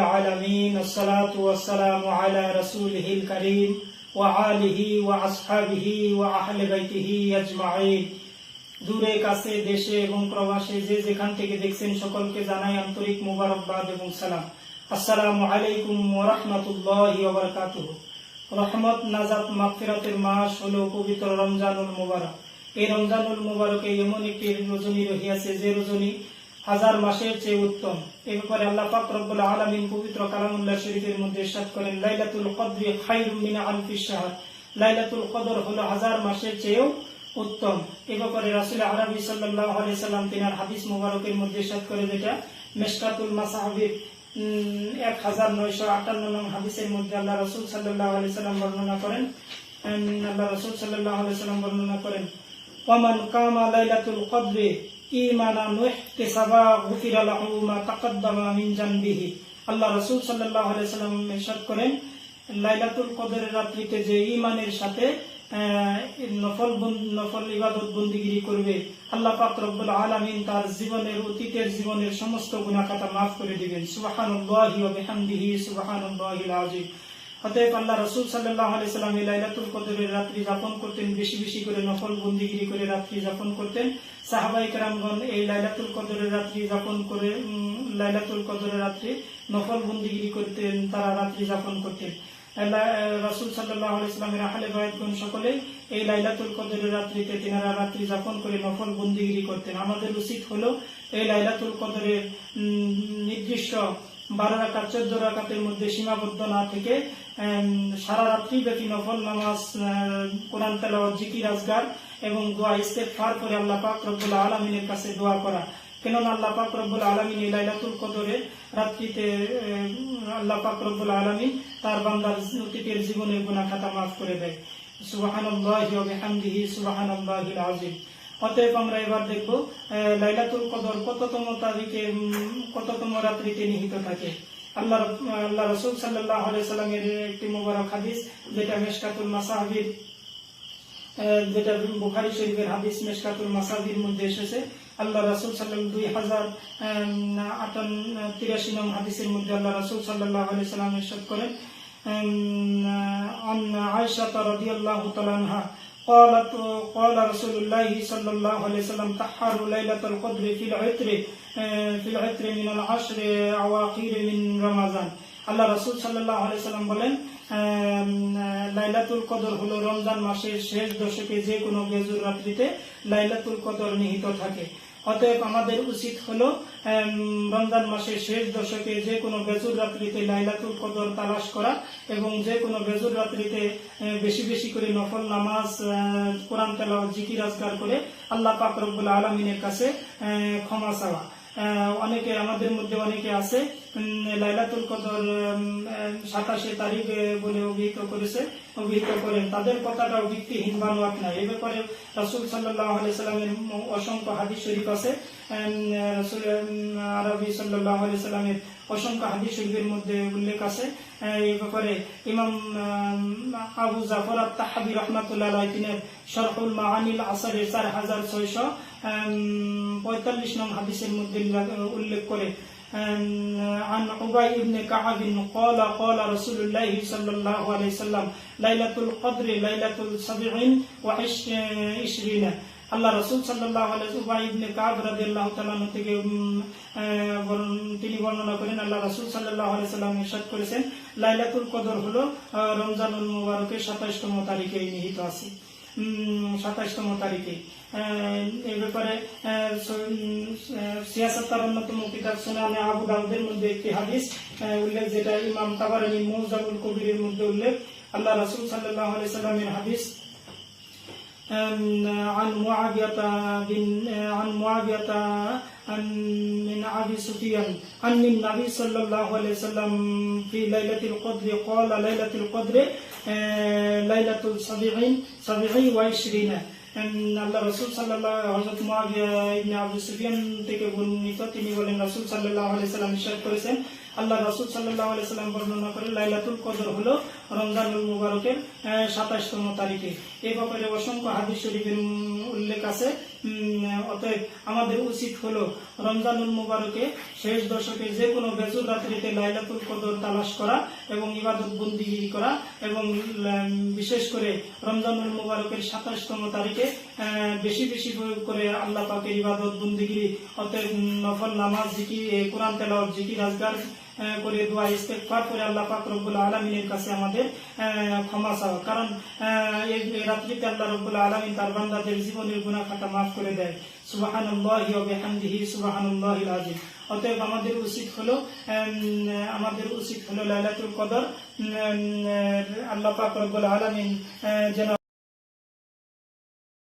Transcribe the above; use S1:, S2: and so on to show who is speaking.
S1: العالمين الصلاة والسلام على رسوله الكريم وآله وأصحابه وأهل بيته أجمعين দূরে কাছে দেশে এবং প্রবাসে যে যেখান থেকে দেখছেন সকলকে জানাই আন্তরিক মুবারকবাদ এবং সালাম আসসালামু আলাইকুম ওয়া রাহমাতুল্লাহি ওয়া বারাকাতুহু রহমত নাজাত মাগফিরাতের মাস হলো পবিত্র রমজানুল মুবারক এই রমজানুল মুবারকে এমন একটি রজনী রহিয়াছে যে রজনী হাজার মাসের চেয়ে উত্তম। এ ব্যাপারে আল্লাহ পাক রব্বুল আলামিন পবিত্র কালামুল্লাহ শরীফের মধ্যে ইরশাদ করেন, লাইলাতুল কদরি খায়রুম মিন আলফি শাহর। লাইলাতুল কদর হলো হাজার মাসের চেয়েও উত্তম। এ ব্যাপারে রাসূল আরবি সাল্লাল্লাহু সাল্লাম তিনার হাদিস মুবারকের মধ্যে ইরশাদ করে যেটা মেশকাতুল মাসাহাবির এক হাজার নয়শো আটান্ন নং হাদিসের মধ্যে আল্লাহ রসুল সাল্লাহ আলি সাল্লাম বর্ণনা করেন আল্লাহ রসুল সাল্লাহ আলি সাল্লাম বর্ণনা করেন ওমান কামা লাইলাতুল কদরে ইমানা নুহতিসাবা গুফিরা লাহু মা তাকাদ্দামা মিন জানবিহি। আল্লাহ রসুল সাল্লাহ আলি সাল্লাম ইরশাদ করেন, লাইলাতুল কদরের রাত্রিতে যে সাথে নফল নফল ইবাদত বন্দিগিরি করবে, আল্লাহ পাক রব্বুল আলামিন তার জীবনের, অতীতের জীবনের সমস্ত গুনাহখাতা মাফ করে দিবেন। সুবহানাল্লাহি ওয়া বিহামদিহি, সুবহানাল্লাহিল আযীম। অতএব আল্লাহ রাসূল সাল্লাল্লাহু আলাইহি সাল্লাম এই লাইলাতুল কদরের রাত্রি যাপন করতেন, বেশি বেশি করে নফল বন্দিগিরি করে রাত্রি যাপন করতেন। সাহাবাই কেরামগণ এই লাইলাতুল কদরের রাত্রি যাপন করে লাইলাতুল কদরের রাত্রি নফল বন্দিগিরি করতেন, তারা রাত্রি যাপন করতেন। রাসুল সাল্লাহ ইসলামের আহলে বায়তগণ সকলে এই লাইলাতুল কদরের রাত্রিতে তিনারা রাত্রি যাপন করে নফল বন্দিগিরি করতেন। আমাদের উচিত হলো এই লাইলাতুল কদরের নির্দিষ্ট বারো রাকাত, চোদ্দ রাকাতের মধ্যে সীমাবদ্ধ না থেকে সারা রাত্রি ব্যাপী নফল, নামাজ কোরআন তেলাওয়াত, জিকির, আজগার এবং দোয়া, ইস্তেগফার করে আল্লাহ পাক রব্বুল আলামিনের কাছে দোয়া করা। কেননা আল্লাহ পাক রব্বুল আলামিন লাইলাতুল কদরে রাত্রিতে আল্লাহ পাক রব্বুল আলামিন তার বান্দার অতীতের জীবনের গুনাহ খাতা মাফ করে দেয়। ওয়া বিহামদিহি, সুবহানাল্লাহিল আযীম। অতএব আমরা এবার দেখব লাইলাতুল কদর কততম তারিখে কততম রাত্রিতে নিহিত থাকে। আল্লাহ আল্লাহ রসুল সাল্লাহ সাল্লামের একটি মোবারক হাদিস, যেটা মাসাহাবির যেটা বুখারি শরীফের হাদিস মধ্যে এসেছে। আল্লাহ রাসুল সাল্লাম দুই হাজার আটান, তিরাশি নম হাদিসের মধ্যে আল্লাহ রাসুল সাল্লাহ আলি সাল্লাম করেন আয়সা রদি আল্লাহ তালানহা قالت قال رسول الله صلى الله عليه وسلم تحروا ليلة القدر في العطر آه، في العطر من العشر أواخر من رمضان আল্লাহ রসুল সাল্লাহ সাল্লাম বলেন আম, লাইলাতুল কদর হলো রমজান মাসের শেষ দশকে যে কোনো বেজুর রাত্রিতে লাইলাতুল কদর নিহিত থাকে অতএব আমাদের উচিত হলো রমজান মাসের শেষ দশকে যে কোনো বেজুর রাত্রিতে লাইলাতুল কদর তালাশ করা এবং যে কোনো বেজুর রাত্রিতে বেশি বেশি করে নফল নামাজ কোরআন তেলাওয়াত, জিকির আজগার করে আল্লাহ পাক আলমিনের কাছে ক্ষমা চাওয়া। অনেকে আমাদের মধ্যে অনেকে আছে। লাইলাতুল কদর সাতাশে তারিখ বলে অভিহিত করেছে। অভিহিত করেন, তাদের কথাটাও ভিত্তিহীন বানোয়াট নাই। এ ব্যাপারে রাসুল সাল্লাহ অসংখ্য হাদিস শরীফ আছে। রাসুল আরবি সাল্লাহ আলি অসংখ্য হাদিস শরীফের মধ্যে উল্লেখ আছে আহ, এই ব্যাপারে ইমাম আহ, আবু জাফর আত তাহাবি রহমাতুল্লাহ আলাইহি তিনের শরহুল মাআনিল আসরের চার হাজার ছয়শ পঁয়তাল্লিশ নং হাদিসের মধ্যে উল্লেখ করে عن عبي بن كعب قال قال رسول الله صلى الله عليه وسلم ليلة القدر ليلة السبع وعشرين আল্লাহ রসুল সাল্লাহ ইবনে কাব তাআলা আনহু থেকে তিনি বর্ণনা করেন আল্লাহ রসুল সাল্লাহ সাল্লাম ইরশাদ করেছেন, লাইলাতুল কদর হলো রমজানুল মুবারকের সাতাইশতম তারিখে নিহিত আছে। সাতাইশতম তারিখে। এই ব্যাপারে সিয়াসত্তার অন্যতম কিতাব সুনানে আবু দাউদের মধ্যে একটি হাদিস উল্লেখ যেটা ইমাম তাবারানি মৌজাবুল কবিরের মধ্যে উল্লেখ। আল্লাহ রসুল আলাইহি সাল্লামের হাদিস عن معاوية بن عن معاوية عن من أبي سفيان عن النبي صلى الله عليه وسلم في ليلة القدر قال ليلة القدر آه، ليلة السبعين سبعين وعشرين আল্লাহ রসুল সাল্লাহ হজরত মুআবিয়া ইবনে আবু সুফিয়ান থেকে বর্ণিত তিনি বলেন রসুল সাল্লাহ আলাইহি সাল্লাম ইরশাদ করেছেন আল্লাহ রাসূল সাল্লাম বর্ণনা করে লাইলাতুল কদর হলো রমজানুল মুবারকের সাতাশতম তারিখে। এই ব্যাপারে অসংখ্য হাদিস শরীফের উল্লেখ আছে। অতএব আমাদের উচিত হলো রমজানুল মুবারকে শেষ দশকে যে কোনো বেজুর রাত্রিতে লাইলাতুল কদর তালাশ করা এবং ইবাদত বন্দিগিরি করা এবং বিশেষ করে রমজানুল মুবারকের সাতাশতম তারিখে বেশি বেশি করে আল্লাহ পাকের ইবাদত বন্দিগিরি অতএব নফল নামাজ জিকি কোরআন তেলাওয়াত জিকি আজগার আহ, করে দোয়া ইস্তেগফার করে আল্লাহ পাক রব্বুল আলামিনের কাছে আমাদের ক্ষমা চাওয়া কারণ এই এই রাত্রিতে আল্লাহ রব্বুল আলামিন তার বান্দাদের জীবনের গুণা খাতা মাফ করে দেয়। সুবহানাল্লাহি ওয়া বিহামদিহি, সুবহানাল্লাহিল অতএব আমাদের উচিত হলো আমাদের উচিত হলো লাইলাতুল কদর আল্লাহ পাক রব্বুল আলামিন যেন